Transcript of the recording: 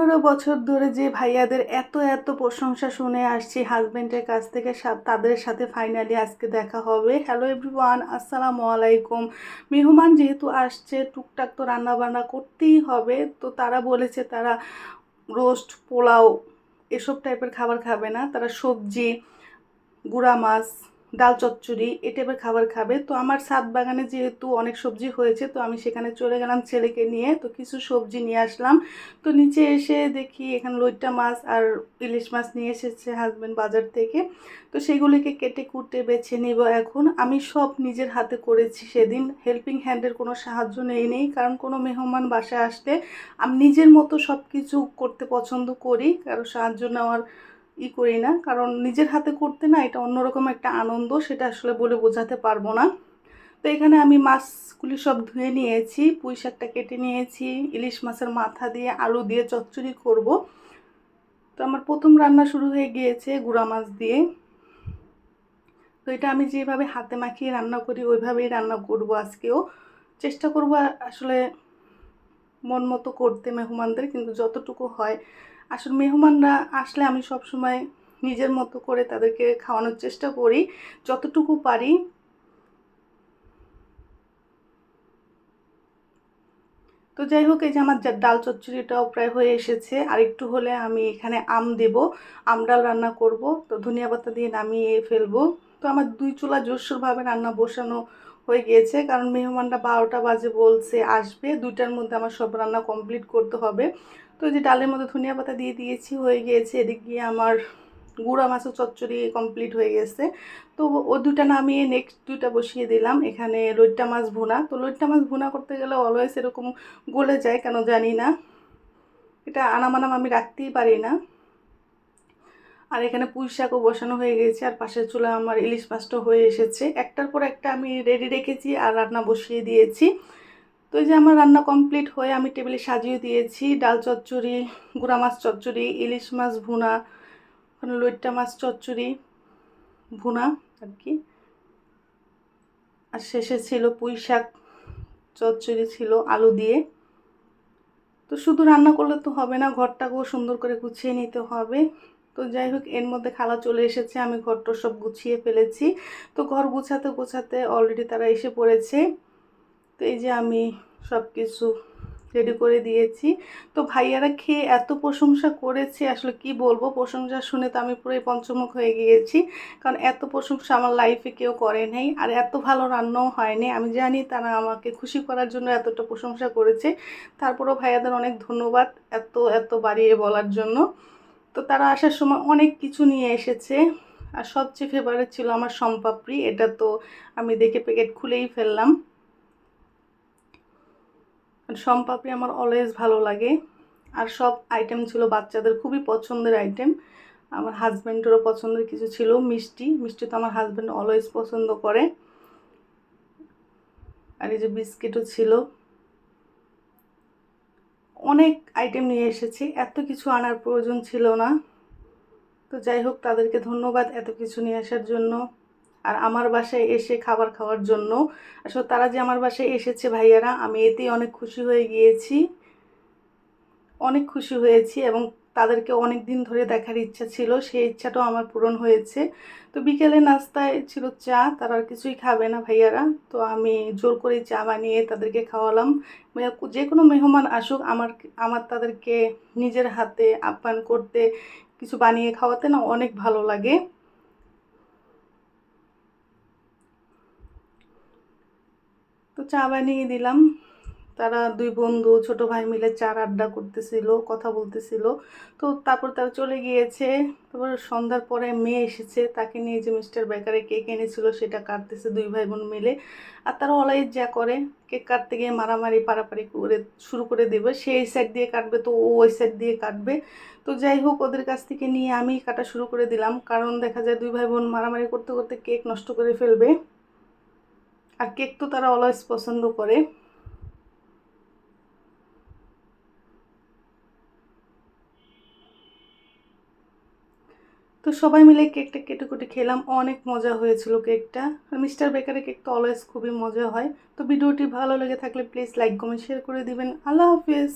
পনেরো বছর ধরে যে ভাইয়াদের এত এত প্রশংসা শুনে আসছি হাজবেন্ডের কাছ থেকে তাদের সাথে ফাইনালি আজকে দেখা হবে। হ্যালো এভরিওয়ান আসসালামু আলাইকুম। মেহমান যেহেতু আসছে, টুকটাক তো রান্না বান্না করতেই হবে। তো তারা বলেছে তারা রোস্ট পোলাও এসব টাইপের খাবার খাবে না। তারা সবজি, গুঁড়া মাছ ডাল চচ্চড়ি, এ টাইপের খাবার খাবে। তো আমার ছাদ বাগানে যেহেতু অনেক সবজি হয়েছে, তো আমি সেখানে চলে গেলাম ছেলেকে নিয়ে। তো কিছু সবজি নিয়ে আসলাম। তো নিচে এসে দেখি এখানে লইট্টা মাছ আর ইলিশ মাছ নিয়ে এসেছে হাজবেন্ড বাজার থেকে। তো সেগুলিকে কেটে কুটে বেছে নেব এখন। আমি সব নিজের হাতে করেছি সেদিন। হেল্পিং হ্যান্ডের কোনো সাহায্য নেই নেই। কারণ কোনো মেহমান বাসায় আসলে আমি নিজের মতো সব কিছু করতে পছন্দ করি। কারও সাহায্য নেওয়ার ই করি না। কারণ নিজের হাতে করতে না এটা অন্যরকম একটা আনন্দ, সেটা আসলে বলে বোঝাতে পারব না। তো এখানে আমি মাছগুলি সব ধুয়ে নিয়েছি, পুঁই শাকটা কেটে নিয়েছি, ইলিশ মাছের মাথা দিয়ে আলু দিয়ে চচ্চড়ি করব। তো আমার প্রথম রান্না শুরু হয়ে গিয়েছে গুঁড়া মাছ দিয়ে। তো এটা আমি যেভাবে হাতে মাখিয়ে রান্না করি, ওইভাবেই রান্না করব আজকেও। চেষ্টা করব আসলে মন মতো করতে মেহমানদের, কিন্তু যতটুকু হয়। আসলে মেহমানরা আসলে আমি সব সময় নিজের মতো করে তাদেরকে খাওয়ানোর চেষ্টা করি। যতটুকু পারি। তো যাই হোক, এই যে আমার ডাল চচ্চড়িটাও প্রায় হয়ে এসেছে। আর একটু হলে আমি এখানে আম দেব। আম ডাল রান্না করব। তো ধনিয়া পাতা দিয়ে নামিয়ে ফেলব। তো আমার দুই চুলা জোরসোরভাবে রান্না বসানো হয়ে গিয়েছে। কারণ মেহমানরা বারোটা বাজে বলছে, আসবে। দুইটার মধ্যে আমার সব রান্না কমপ্লিট করতে হবে। তো যে ডালের মধ্যে ধনিয়া পাতা দিয়ে দিয়েছি, হয়ে গিয়েছে। এদিক গিয়ে আমার গুঁড়া মাছের চচ্চড়ি কমপ্লিট হয়ে গেছে। তো ও দুটা নামিয়ে নেক্সট দুটা বসিয়ে দিলাম। এখানে লইট্টা মাছ ভুনা। তো লইট্টা মাছ ভুনা করতে গেলে অলওয়েজ এরকম গলে যায়, কেন জানি না। এটা আনামানাম আমি রাখতেই পারি না। আর এখানে পুঁই শাকও বসানো হয়ে গেছে, আর পাশের চুলা আমার ইলিশ মাছটা হয়ে এসেছে। একটার পর একটা আমি রেডি রেখেছি আর রান্না বসিয়ে দিয়েছি। তো এই যে আমার রান্না কমপ্লিট হয়ে আমি টেবিলে সাজিয়ে দিয়েছি। ডাল চচ্চড়ি, গুঁড়া মাছ চচ্চড়ি, ইলিশ মাছ ভুনা, ওখানে লইট্টা মাছ চচ্চড়ি, ভুনা আর কি। আর শেষে ছিল পুঁই শাক চচ্চড়ি ছিল আলু দিয়ে। তো শুধু রান্না করলে তো হবে না, ঘরটাকেও সুন্দর করে গুছিয়ে নিতে হবে। তো যাই হোক, এর মধ্যে খালা চলে এসেছে, আমি ঘরটা সব গুছিয়ে ফেলেছি। তো ঘর গুছাতে গোছাতে অলরেডি তারা এসে পড়েছে। তো এই যে আমি সব কিছু রেডি করে দিয়েছি। তো ভাইয়ারা খেয়ে এত প্রশংসা করেছে, আসলে কি বলব? প্রশংসা শুনে তো আমি পুরোই পঞ্চমুখ হয়ে গিয়েছি। কারণ এত প্রশংসা আমার লাইফে কেউ করে নাই, আর এত ভালো রান্নাও হয়নি আমি জানি তারা আমাকে খুশি করার জন্য এতটা প্রশংসা করেছে। তারপরেও ভাইয়াদের অনেক ধন্যবাদ এত এত বাড়িয়ে বলার জন্য। তো তারা আসার সময় অনেক কিছু নিয়ে এসেছে। আর সবচেয়ে ফেভারিট ছিল আমার সম্পাপড়ি এটা তো আমি দেখে প্যাকেট খুলেই ফেললাম। সম্পাপড়ি আমার অলওয়েজ ভালো লাগে। আর সব আইটেম ছিল বাচ্চাদের, খুবই পছন্দের আইটেম আমার হাজব্যান্ডেরও পছন্দের কিছু ছিল, মিষ্টি। মিষ্টি তো আমার হাজব্যান্ড অলওয়েজ পছন্দ করে। আর এই যে বিস্কিটও ছিল। অনেক আইটেম নিয়ে এসেছি, এত কিছু আনার প্রয়োজন ছিল না। তো যাই হোক, তাদেরকে ধন্যবাদ এত কিছু নিয়ে আসার জন্য। আর আমার বাসায় এসে খাবার খাওয়ার জন্য। আসলে তারা যে আমার বাসায় এসেছে ভাইয়ারা, আমি এতেই অনেক খুশি হয়ে গিয়েছি। অনেক খুশি হয়েছি এবং তাদেরকে অনেক দিন ধরে দেখার ইচ্ছা ছিল, সেই ইচ্ছাটাও আমার পূরণ হয়েছে। তো বিকেলে নাস্তায় ছিল চা, তারা আর কিছুই খাবে না ভাইয়ারা। তো আমি জোর করে চা বানিয়ে তাদেরকে খাওয়ালাম। মানে যে কোনো মেহমান আসুক, আমার আমার তাদেরকে নিজের হাতে আপ্যায়ন করতে কিছু বানিয়ে খাওয়াতে না অনেক ভালো লাগে। তো চা বানিয়ে দিলাম। তারা দুই বন্ধু, ছোট ভাই মিলে চার আড্ডা করতেছিল, কথা বলতেছিল। তো তারপর তারা চলে গিয়েছে। তারপর সন্ধ্যার পরে মেয়ে এসেছে, তাকে নিয়ে যে মিস্টার বেকারে কেক এনেছিল সেটা কাটতেছে দুই ভাই বোন মিলে। আর তারা অলাই যা করে, কেক কাটতে গিয়ে মারামারি, পারাপারি করে শুরু করে দেবে। সে এই সাইড দিয়ে কাটবে, তো ও ওই সাইড দিয়ে কাটবে। তো যাই হোক, ওদের কাছ থেকে নিয়ে আমি কাটা শুরু করে দিলাম। কারণ দেখা যায় দুই ভাই বোন মারামারি করতে করতে কেক নষ্ট করে ফেলবে। আর কেক তো তারা অলওয়েজ পছন্দ করে। তো সবাই মিলে কেকটা কেটে কুটে খেলাম। অনেক মজা হয়েছিল কেকটা। মিস্টার বেকারের কেক তো অলওয়েজ খুবই মজা হয়। তো ভিডিওটি ভালো লেগে থাকলে প্লিজ লাইক কমেন্ট শেয়ার করে দিবেন। আল্লাহ হাফিজ।